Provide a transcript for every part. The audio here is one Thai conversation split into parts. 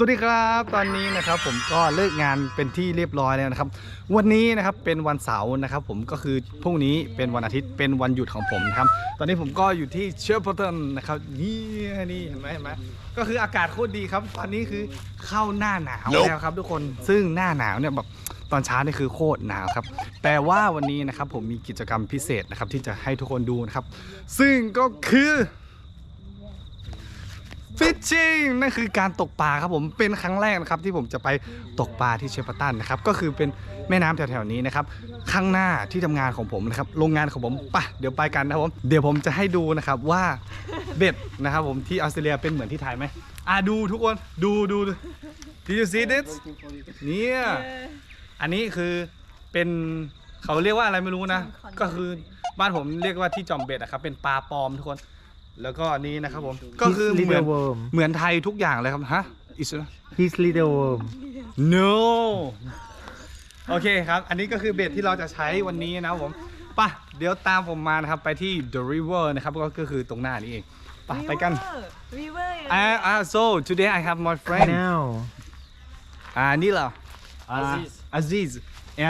สวัสดีครับตอนนี้นะครับผมก็เลิกงานเป็นที่เรียบร้อยแล้วนะครับ วันนี้นะครับเป็นวันเสาร์นะครับ ผมก็คือพรุ่งนี้เป็นวันอาทิตย์เป็นวันหยุดของผมนะครับ ตอนนี้ผมก็อยู่ที่เชฟพอร์ตันนะครับนี่นี่เห็นไหมเห็นไหมก็คืออากาศโคตรดีครับ ตอนนี้คือเข้าหน้าหนาวแล้วครับ ทุกคนซึ่งหน้าหนาวเนี่ยแบบตอนเช้านี่คือโคตรหนาวครับ แต่ว่าวันนี้นะครับผมมีกิจกรรมพิเศษนะครับที่จะให้ทุกคนดูนะครับ ซึ่งก็คือ ฟิชชิ่งนั่นคือการตกปลาครับผมเป็นครั้งแรกนะครับที่ผมจะไปตกปลาที่เชปตันนะครับก็คือเป็นแม่น้ำแถวๆนี้นะครับข้างหน้าที่ทำงานของผมนะครับโรงงานของผมปะเดี๋ยวไปกันนะครับผมเดี๋ยวผมจะให้ดูนะครับว่าเบ็ดนะครับผมที่ออสเตรเลียเป็นเหมือนที่ไทยไหมอะดูทุกคนดูดู Did you see this เนี่ยอันนี้คือเป็นเขาเรียกว่าอะไรไม่รู้นะ ก็คือบ้านผมเรียกว่าที่จอมเบ็ดอะครับเป็นปลาปลอมทุกคน แล้วก็อันนี้นะครับผม ก็คือเหมือน little worm เหมือนไทยทุกอย่างเลยครับ ฮะ is his little worm no โอเคครับ อันนี้ก็คือเบ็ดที่เราจะใช้วันนี้นะครับผมไป่ะ เดี๋ยวตามผมมานะครับ ไปที่ the river นะครับ ก็ก็คือตรงหน้านี้เองไปไปกันวีเวอร์อ่าอ่า so today I have my friend now อ่านี่เหรออ่า Aziz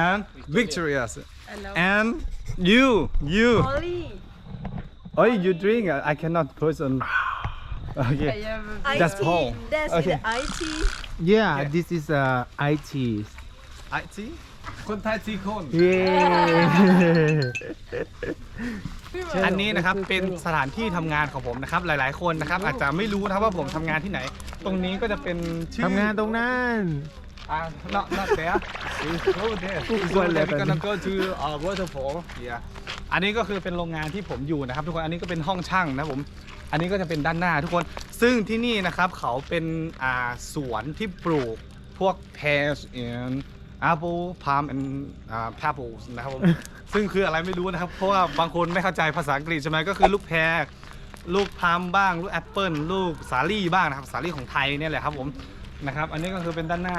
and Victorious and you you ออลลี่ oh you drink I cannot person okay That's Paul. That's Okay. the IT yeah this is uh, IT ไอซีคนไทยสี่คน yeah อันนี้นะครับเป็นสถานที่ทำงานของผมนะครับ หลาย ๆ คนนะครับ อาจจะไม่รู้นะครับว่าผมทำงานที่ไหน ตรงนี้ก็จะเป็นชื่อทำงานตรงนั้น อ่า not not there It's over there It's over there we're gonna go to uh, waterfall yeah อันนี้ก็คือเป็นโรงงานที่ผมอยู่นะครับ ทุกคนอันนี้ก็เป็นห้องช่างนะผมอันนี้ก็จะเป็นด้านหน้าทุกคนซึ่งที่นี่นะครับเขาเป็นอ่าสวนที่ปลูกพวก pears and apple palm and อ่า apples นะครับผมซึ่งคืออะไรไม่รู้นะครับ เพราะว่าบางคนไม่เข้าใจภาษาอังกฤษใช่ไหมก็คือลูกแพรลูกพามบ้าง ลูกแอปเปิลลูกสาลี่บ้างนะครับสาลี่ของไทยเนี่ยแหละครับผมนะครับ อันนี้ก็คือเป็นด้านหน้า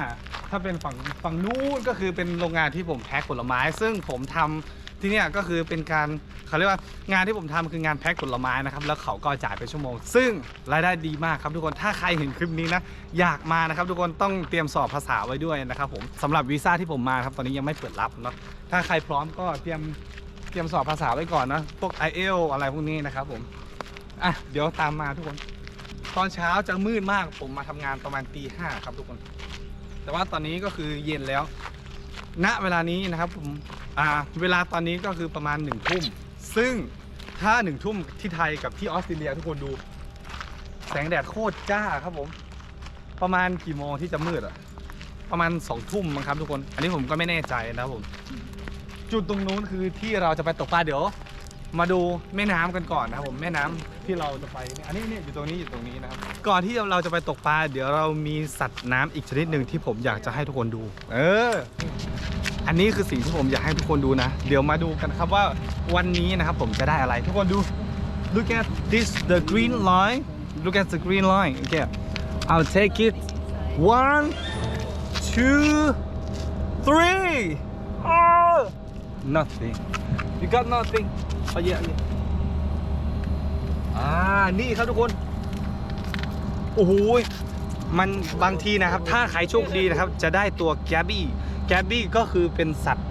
ถ้าเป็นฝั่งฝั่งนู้นก็คือเป็นโรงงานที่ผมแพ็คผลไม้ ซึ่งผมทำ ที่เนี่ยก็คือเป็นการเขาเรียกว่างานที่ผมทำคืองานแพ็คผลไม้นะครับแล้วเขาก็จ่ายเป็นชั่วโมง ซึ่งรายได้ดีมากครับทุกคนถ้าใครเห็นคลิปนี้นะอยากมานะครับทุกคนต้องเตรียมสอบภาษาไว้ด้วยนะครับผมสำหรับวีซ่าที่ผมมาครับตอนนี้ยังไม่เปิดรับเนาะถ้าใครพร้อมก็เตรียมเตรียมสอบภาษาไว้ก่อนนะพวก i อเอลอะไรพวกนี้นะครับผมอะเดี๋ยวตามมาทุกคน ตอนเช้าจะมืดมากผมมาทำงานประมาณตีห้าครับทุกคน แต่ว่าตอนนี้ก็คือเย็นแล้ว ณเวลานี้นะครับผมอ่าเวลาตอนนี้ก็คือประมาณหนึ่งทุ่ม ซึ่งถ้าหนึ่งทุ่มที่ไทยกับที่ออสเตรเลียทุกคนดู แสงแดดโคตรจ้าครับผม ประมาณกี่โมงที่จะมืดอะประมาณสองทุ่มมั้งครับทุกคน อันนี้ผมก็ไม่แน่ใจนะครับผม จุดตรงนู้นคือที่เราจะไปตกปลาเดี๋ยว มาดูแม่น้ำกันก่อนนะครับผมแม่น้ำที่เราจะไปเนี่ยอันนี้เนี่ยอยู่ตรงนี้อยู่ตรงนี้นะครับ ก่อนที่เราจะไปตกปลาเดี๋ยวเรามีสัตว์น้ำอีกชนิดหนึ่งที่ผมอยากจะให้ทุกคนดู เออ อันนี้คือสิ่งที่ผมอยากให้ทุกคนดูนะ เดี๋ยวมาดูกันครับว่าวันนี้นะครับผมจะได้อะไรทุกคนดู look at this the green line look at the green line okay I'll take it one two three oh nothing you got nothing เอาเยอะเลยอ่านี่ครับทุกคนโอ้โหมันบางทีนะครับ ถ้าใครโชคดีนะครับ จะได้ตัวแกบบี้แกบบี้ก็คือเป็นสัตว์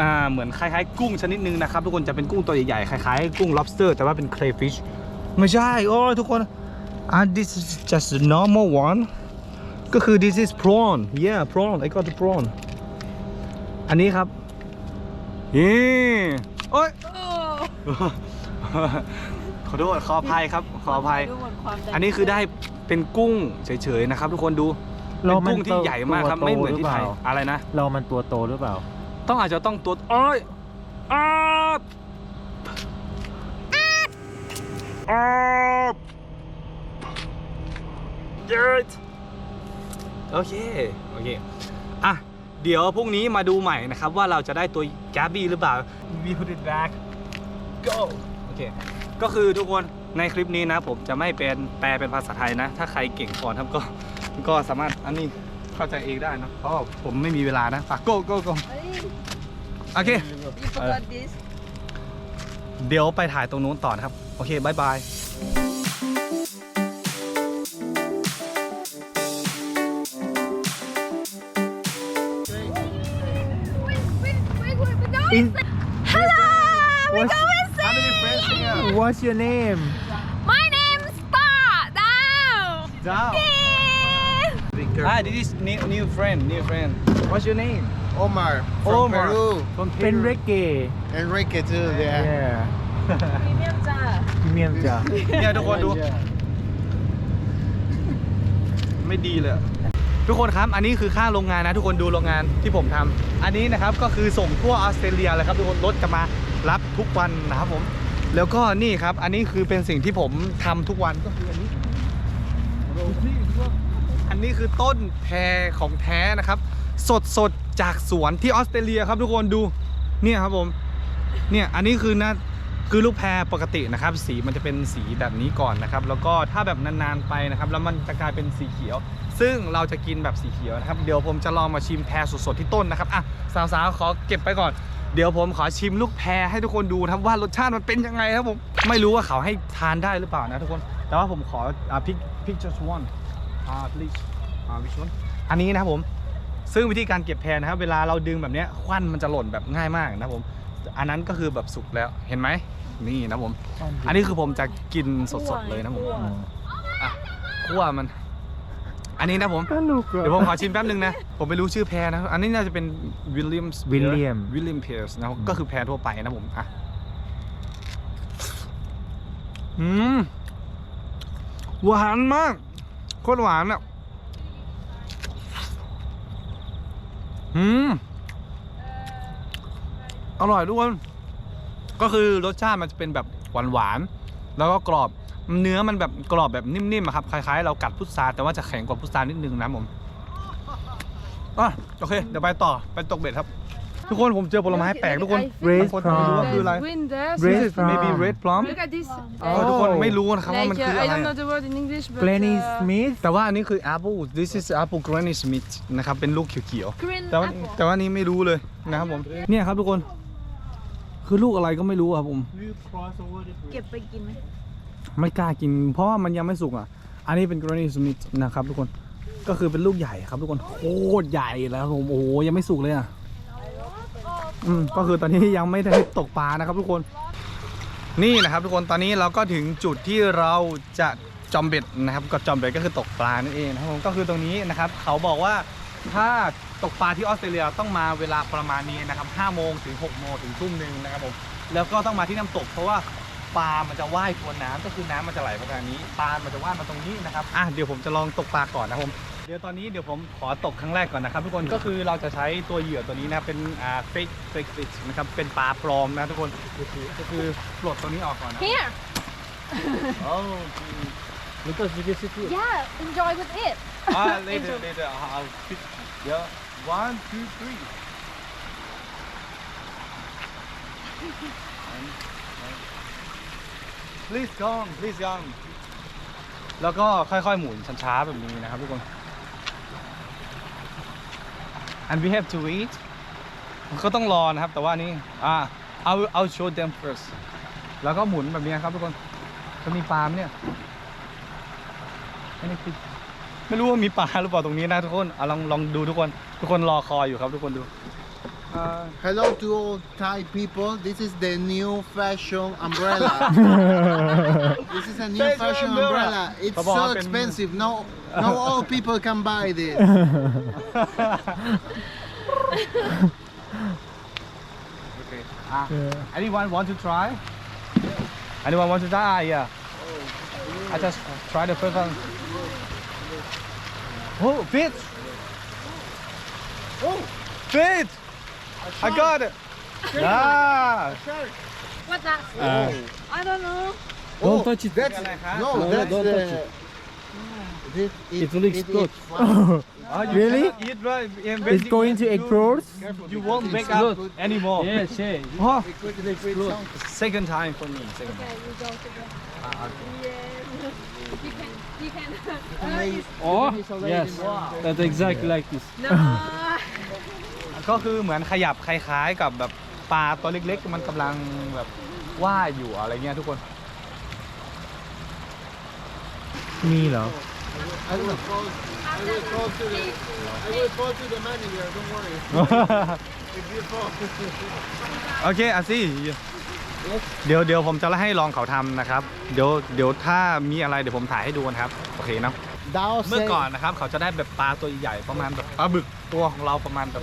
อ่าเหมือนคล้ายๆ กุ้งชนิดหนึงนะครับ ทุกคนจะเป็นกุ้งตัวใหญ่ๆคล้ายๆกุ้ง lobster แต่ว่าเป็น crayfish ไม่ใช่โอ้ทุกคนอ่า this is just a normal one ก็คือ this is prawn yeah prawn I got the prawn อันนี้ครับนี่โอ้ย ขอโทษขออภัยครับ ขออภัย อันนี้คือได้เป็นกุ้งเฉยๆนะครับ ทุกคนดูเป็นกุ้งที่ใหญ่มากครับไม่เหมือนที่ไทยอะไรนะเรามันตัวโตหรือเปล่า ต้องอาจจะต้องตัวโอ้ยอ้าบอ้าบเยิดโอเคโอเคอะเดี๋ยวพรุ่งนี้มาดูใหม่นะครับ ว่าเราจะได้ตัวแกบบี้หรือเปล่า we put it back go โอเค ก็คือทุกคนในคลิปนี้นะ ผมจะไม่เป็นแปลเป็นภาษาไทยนะ ถ้าใครเก่งพอนครับก็ก็สามารถอันนี้เข้าใจเองได้นะเพราะผมไม่มีเวลานะฝากโก้โก้โอเคเดี๋ยวไปถ่ายตรงนู้นต่อนะครับ โอเคบายบาย Wait. What's your name My name's Star Down Down Ah this is new new friend new friend What's your name Omar from Omar. Peru. from เป็น Peru. reggae Enrique too. Yeah. yeah พรีเมียมจ้าเมียมจ้ะเนี่ยทุกคนดู ไม่ดีเลยอะทุกคนครับ อันนี้คือค่าโรงงานนะ ทุกคนดูโรงงานที่ผมทำอันนี้นะครับก็คือส่งทั่วออสเตรเลียเลยครับ ทุกคนรถจะมารับทุกวันนะครับผม แล้วก็นี่ครับ อันนี้คือเป็นสิ่งที่ผมทำทุกวันก็คืออันนี้ อันนี้คือต้นแพรของแท้นะครับ สดสดจากสวนที่ออสเตรเลียครับทุกคนดูเนี่ยครับผมเนี่ยอันนี้คือนะคือลูกแพรปกตินะครับ สีมันจะเป็นสีแบบนี้ก่อนนะครับ แล้วก็ถ้าแบบนานๆไปนะครับ แล้วมันจะกลายเป็นสีเขียว ซึ่งเราจะกินแบบสีเขียวนะครับ เดี๋ยวผมจะลองมาชิมแพรสดๆที่ต้นนะครับอะสาวๆขอเก็บไปก่อน เดี๋ยวผมขอชิมลูกแพรให้ทุกคนดูนะครับว่ารสชาติมันเป็นยังไงครับผมไม่รู้ว่าเขาให้ทานได้หรือเปล่านะทุกคน แต่ว่าผมขออะพิกพิก just one อ่า please อ่า which one อันนี้นะครับผมซึ่งวิธีการเก็บแพรนะครับ เวลาเราดึงแบบเนี้ยควันมันจะหล่นแบบง่ายมากนะครับผม อันนั้นก็คือแบบสุกแล้วเห็นไหมนี่นะผม อันนี้คือผมจะกินสดๆเลยนะผมอะคั่วมัน อันนี้นะผม ตลกเดี๋ยวผมขอชิมแป๊บนึงนะ ผมไม่รู้ชื่อแพรนะ อันนี้น่าจะเป็นวิลเลียม William วิลเลียมเพร์สนะครับก็คือแพรทั่วไปนะผม อะ อืม หวานมาก โคตรหวานอะ อืม อร่อยทุกคน ก็คือรสชาติมันจะเป็นแบบหวานๆ แล้วก็กรอบ เนื้อมันแบบกรอบแบบนิ่มๆอะครับคล้ายๆเรากัดพุทราแต่ว่าจะแข็งกว่าพุทรานิดนึงนะผมอะโอเค เดี๋ยวไปต่อไปตกเบ็ดครับ ทุกคนผมเจอผลไม้แปลกทุกคน Raised บางคนไม่รู้ว่า from คืออะไร wind there. Raised This is maybe from- red plum Look at this. เออทุกคนไม่รู้นะครับว่ามัน Like, คือ uh, อะไร I don't อะ know the word in English, but Granny uh, Smith แต่ว่าอันนี้คือ apple this is apple granny smith นะครับเป็นลูกเขียว green ๆ แต่ว่า apple. แต่ว่านี้ไม่รู้เลยนะครับผมเนี่ยครับทุกคน คือลูกอะไรก็ไม่รู้ครับผม เก็บไปกินไหม ไม่กล้ากิน เพราะว่ามันยังไม่สุกอะ อันนี้เป็น granny smith นะครับ ทุกคนก็คือเป็นลูกใหญ่ครับทุกคนโคตรใหญ่แล้วครับผมโอ้โหยังไม่สุกเลยอะอืมก็คือตอนนี้ยังไม่ได้ตกปลานะครับ ทุกคน นี่นะครับ ทุกคนตอนนี้เราก็ถึงจุดที่เราจะจอมเบ็ดนะครับก็จอมเบ็ดก็คือตกปลานั่นเองนะครับผมก็คือตรงนี้นะครับ เขาบอกว่าถ้าตกปลาที่ออสเตรเลียต้องมาเวลาประมาณนี้นะครับ5โมงถึง6โมงถึงทุ่มหนึ่งนะครับผมแล้วก็ต้องมาที่น้ำตกเพราะว่า ปลา มันจะว่ายทวนน้ำก็คือน้ำมันจะไหลมาทางนี้ ปลา มันจะว่ายมาตรงนี้นะครับ อะ เดี๋ยวผมจะลองตกปลาก่อนนะครับผม เดี๋ยวตอนนี้เดี๋ยวผมขอตกครั้งแรกก่อนนะครับทุกคน ก็คือเราจะใช้ตัวเหยื่อตัวนี้นะ เป็นอ่า fake fake fish นะครับ เป็นปลาปลอมนะทุกคนก็คือก็คือปลดตัวนี้ออกก่อนนะ Here. โอ้ Yeah, enjoy with it. อ่า later later I'll pick เดี๋ยว one two three please come please come แล้วก็ค่อยๆหมุนช้าๆแบบนี้นะครับทุกคน and we have to wait ก็ต้องรอนะครับแต่ว่านี่อ่า I'll I'll show them first แล้วก็หมุนแบบนี้ครับทุกคนจะมีปลาไหมเนี่ยไม่ได้คิดไม่รู้ว่ามีปลาหรือเปล่าตรงนี้นะทุกคนเอาลองลองดูทุกคน ทุกคนรอคอยอยู่ครับทุกคนดู Uh, hello to all Thai people. This is the new fashion umbrella. this is a new Fashion fashion umbrella. umbrella. It's so expensive. No, no, all people can buy this. okay. Ah, anyone want to try? Anyone want to try? Ah, yeah. I just try the first one. Oh, fish! Oh, fish! I got it. Ah. What's that? I don't know. Don't touch it. That's, no, No, that's don't the. touch it. This, it, It will it explode. is fun. Oh, you Really? cannot Eat right. Yeah, It's you going to you- explode You won't wake Explode. up anymore. Yes, yes. Oh, It will explode. second time for me. Second time. Okay, you go together. Ah, okay. Yes. You can. You can. Oh, It's already yes. done. That's exactly like this. no. ก็คือเหมือนขยับคล้ายๆ กับแบบปลาตัวเล็ก ๆ มันกำลังแบบว่ายอยู่อะไรเงี้ยทุกคนมีเหรอ I don't know. I will call to the I will call to the manager. Don't worry. If you fall. โอเคอาซี่เดี๋ยวเดี๋ยวผมจะให้ลองเขาทำนะครับ เดี๋ยวเดี๋ยวถ้ามีอะไรเดี๋ยวผมถ่ายให้ดูนะครับ โอเคเนาะ Dao เมื่อ say ก่อนนะครับเขาจะได้แบบปลาตัวใหญ่ๆประมาณแบบปลาบึกตัวของเราประมาณแบบ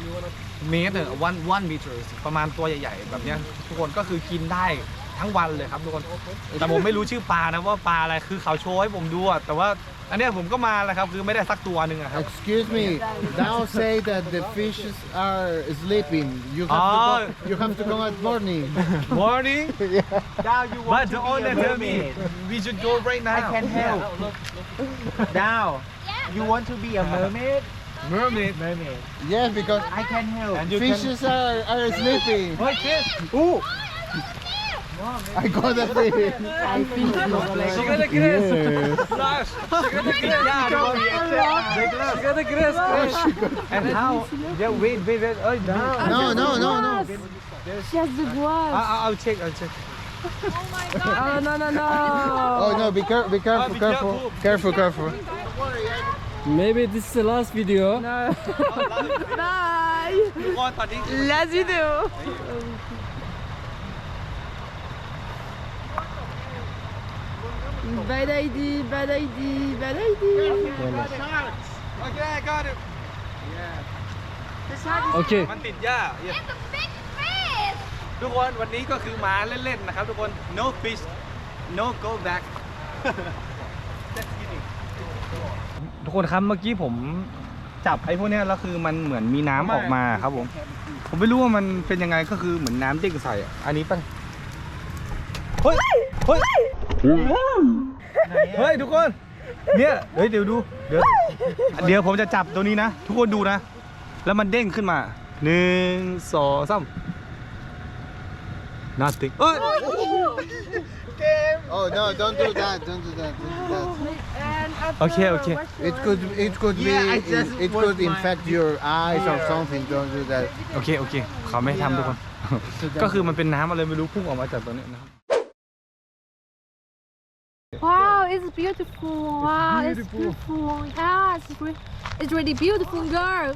เมตรเนี่ยวันวันมิตรประมาณตัวใหญ่ๆ แบบเนี้ยทุกคนก็คือกินได้ทั้งวันเลยครับทุกคน แต่ผมไม่รู้ชื่อปลานะว่าปลาอะไรคือเขาโชว์ให้ผมดูอะแต่ว่าอันเนี้ยผมก็มาแล้วครับคือไม่ได้สักตัวหนึ่งอะครับ Excuse me. Dao say that the fishes are sleeping. You have to Oh. go, you have to come at morning. morning Now you but the owner tell me we should go right now I can help. Now, you want to be a mermaid? Mermaid, mermaid. Yeah, because I can help. And you fishes can... are, are sleeping. What fish? Ooh! No, I got a fish. I think She got gonna Yes. Flash. She got a grace. Yeah, she got a grass. And how? Yeah, wait, wait, wait. Oh. No, no, no, no. She has the grass. I, I'll check, I'll check. Oh my god. Oh, no, no, no. oh, no, be, car be careful, oh, be careful. Careful, careful. careful. Don't worry, Maybe this is the last video. Bye. ทุกคนตอนนี้ Last video. Bad idea, bad idea, bad idea. โอเค got it Okay. มันติดหญ้า yeah. ทุกคนวันนี้ก็คือมาเล่นๆนะครับทุกคน no fish no go back Just kidding ทุกคนครับเมื่อกี้ผมจับไอ้พวกเนี้ยแล้วคือมันเหมือนมีน้ำออกมาครับผม ผมไม่รู้ว่ามันเป็นยังไงก็คือเหมือนน้ำเด้งใส่อะอันนี้ปะเฮ้ยเฮ้ยเฮ้ยทุกคน เนี่ยเฮ้ยเดี๋ยวดูเดี๋ยวเดี๋ยวผมจะจับตัวนี้นะ ทุกคนดูนะ แล้วมันเด้งขึ้นมาหนึ่งสองสาม nothing เอ้ย Oh no, don't do that, don't do that, don't do that. And after Okay, okay. washing- It could, it could Yeah, I be, just it was could my- infect your eyes or something. Don't do that. โอเค โอเค เขาไม่ทำทุกคน ก็คือมันเป็นน้ำอะไรไม่รู้พุ่งออกมาจากตัวเนี้ยนะครับ Wow, it's beautiful. Wow, it's beautiful. Yeah, it's, re- it's really beautiful, girl.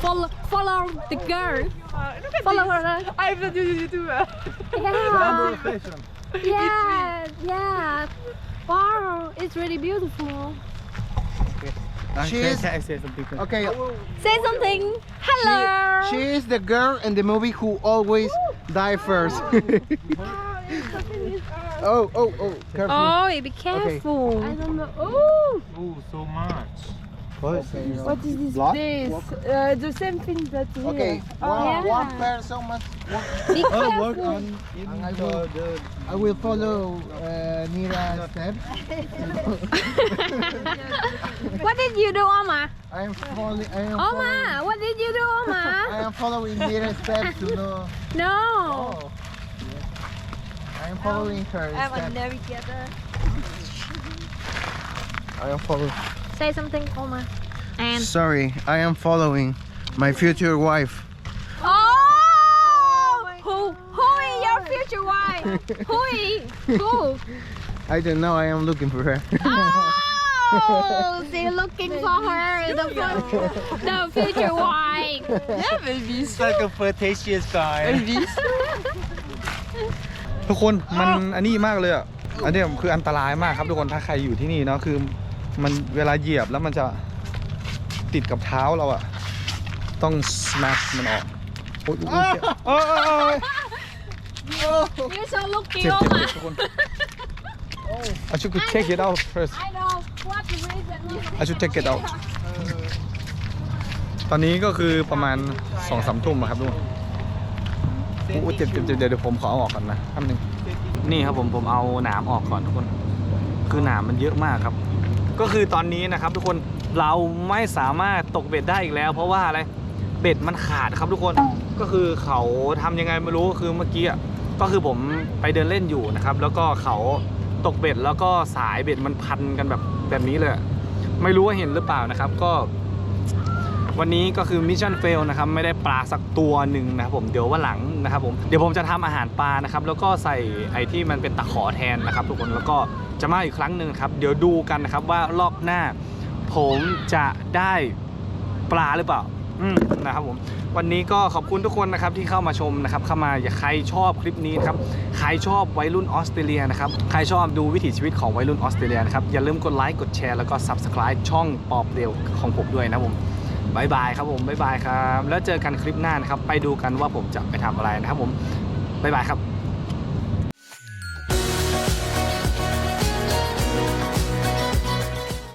Follow, follow the girl. Follow her. I'm not a YouTuber. Yeah. yeah, yeah. Wow, it's really beautiful. She Can- is- can say something? Okay, Say something. Hello. she is the girl in the movie who always die first. oh, oh, oh, careful. Oh, be careful. I don't know. Oh, Oh, so much. What is this? Blood? This uh, the same thing that here. Okay, Oh, one, yeah. one person must. One, Be careful. I will, I will follow uh, Nira's steps. What did you do, Oma? I am following. I am Oma, following, what did you do, I Oma? am following Nira's steps to know. No. Oh. I am following her steps. navigator. I am following. Say something, Oma. And Sorry, I am following my future wife. oh, who who is your future wife? who is who? I don't know. I am looking for her. Oh, they're looking for her, the, fu- the future wife. Yeah, baby. It's like a flirtatious guy. ทุกคนมันอันนี้มากเลยอะ อันเนี้ยคืออันตรายมากครับทุกคนถ้าใครอยู่ที่นี่เนาะคือ มันเวลาเหยียบแล้วมันจะติดกับเท้าเราอะต้อง smash มันออกโอ๊ยโอ๊ยโอ๊ยโอ๊ยโอ๊ย You're so lucky, เจ็บเจ็บ Oma. เจ็บทุกคน I should take it out first I know what the reason. I should take it out ตอนนี้ก็คือประมาณสองสามทุ่มอะครับทุกคนโอ้เจ็บเจ็บเจ็บเดี๋ยวเดี๋ยวผมขอเอาออกก่อนนะแป๊บนึงนี่ครับผมผมเอาหนามออกก่อนทุกคน คือหนามมันเยอะมากครับ ก็คือตอนนี้นะครับทุกคนเราไม่สามารถตกเบ็ดได้อีกแล้ว เพราะว่าอะไรเบ็ดมันขาดครับทุกคนก็คือเขาทำยังไงไม่รู้คือเมื่อกี้อะก็คือผมไปเดินเล่นอยู่นะครับ แล้วก็เขาตกเบ็ดแล้วก็สายเบ็ดมันพันกันแบบแบบนี้เลย ไม่รู้ว่าเห็นหรือเปล่านะครับก็ วันนี้ก็คือมิชชั่นเฟลนะครับไม่ได้ปลาสักตัวหนึ่งนะครับผมเดี๋ยววันหลังนะครับผมเดี๋ยวผมจะทำอาหารปลานะครับ แล้วก็ใส่ไอ้ที่มันเป็นตะขอแทนนะครับ ทุกคนแล้วก็ จะมาอีกครั้งหนึ่งครับ เดี๋ยวดูกันนะครับว่ารอบหน้า ผมจะได้ปลาหรือเปล่าอืมนะครับผมวันนี้ก็ขอบคุณทุกคนนะครับที่เข้ามาชมนะครับเข้ามาอย่าใครชอบคลิปนี้นะครับใครชอบวัยรุ่นออสเตรเลียนะครับใครชอบดูวิถีชีวิตของวัยรุ่นออสเตรเลียนะครับอย่าลืมกดไลค์กดแชร์แล้วก็ Subscribe ช่องปอบเดียวของผมด้วยนะผมบายบายครับผมบายบายครับ แล้วเจอกันคลิปหน้านะครับไปดูกันว่าผมจะไปทำอะไรนะครับผมบายบายครับ